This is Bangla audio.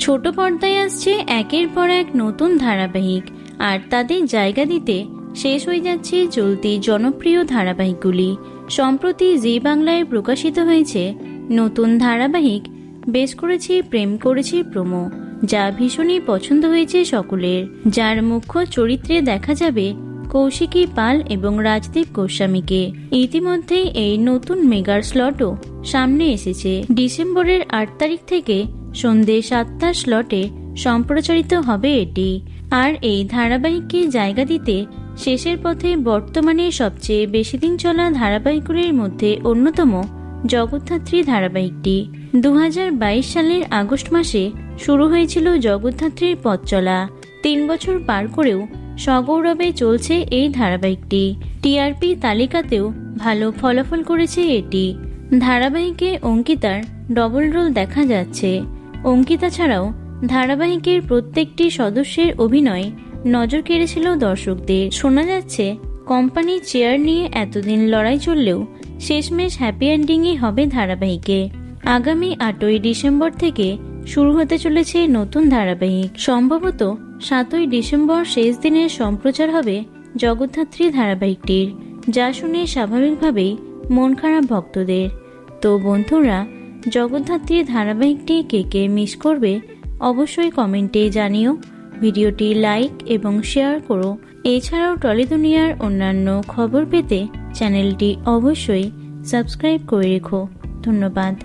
ছোট পর্দায় আসছে একের পর এক নতুন ধারাবাহিক, আর তাদের জায়গা দিতে শেষ হয়ে যাচ্ছে চলতি জনপ্রিয় ধারাবাহিকগুলি। সম্প্রতি জি বাংলায় প্রকাশিত হয়েছে নতুন ধারাবাহিক, বেশ করেছি প্রেম করেছি প্রোমো, যা ভীষণই পছন্দ হয়েছে সকলের, যার মুখ্য চরিত্রে দেখা যাবে কৌশিকী পাল এবং রাজদীপ গোস্বামীকে। ইতিমধ্যেই এই নতুন মেগার স্লটও সামনে এসেছে। ডিসেম্বরের আট তারিখ থেকে সন্ধে সাতটা স্লটে সম্প্রচারিত হবে এটি। আর এই ধারাবাহিককে জায়গা দিতে শেষের পথে বর্তমানে সবচেয়ে বেশি দিন চলা ধারাবাহিকগুলির মধ্যে অন্যতম জগদ্ধাত্রী ধারাবাহিকটি। দু হাজার বাইশ সালের আগস্ট মাসে শুরু হয়েছিল জগদ্ধাত্রীর পথ চলা। তিন বছর পার করেও সগৌরবে চলছে এই ধারাবাহিকটি। টিআরপি তালিকাতেও ভালো ফলাফল করেছে এটি। ধারাবাহিকে অঙ্কিতার ডবল রোল দেখা যাচ্ছে। অঙ্কিতা ছাড়াও ধারাবাহিকের প্রত্যেকটি সদস্যের অভিনয় নজর কেড়েছিল দর্শকদের। শোনা যাচ্ছে কোম্পানির চেয়ার নিয়ে এতদিন লড়াই চললেও শেষমেশ হ্যাপি এন্ডিংই হবে ধারাবাহিকে। আগামী আটই ডিসেম্বর থেকে শুরু হতে চলেছে নতুন ধারাবাহিক। সম্ভবত সাতই ডিসেম্বর শেষ দিনের সম্প্রচার হবে জগদ্ধাত্রী ধারাবাহিকটির, যা শুনে স্বাভাবিকভাবেই মন খারাপ ভক্তদের। তো বন্ধুরা জগদ্ধাত্রী ধারাবাহিকটি কে কে মিস করবে অবশ্যই কমেন্টে জানিও। ভিডিওটি লাইক এবং শেয়ার করো। এছাড়াও টলি দুনিয়ার অন্যান্য খবর পেতে চ্যানেলটি অবশ্যই সাবস্ক্রাইব করে রেখো। ধন্যবাদ।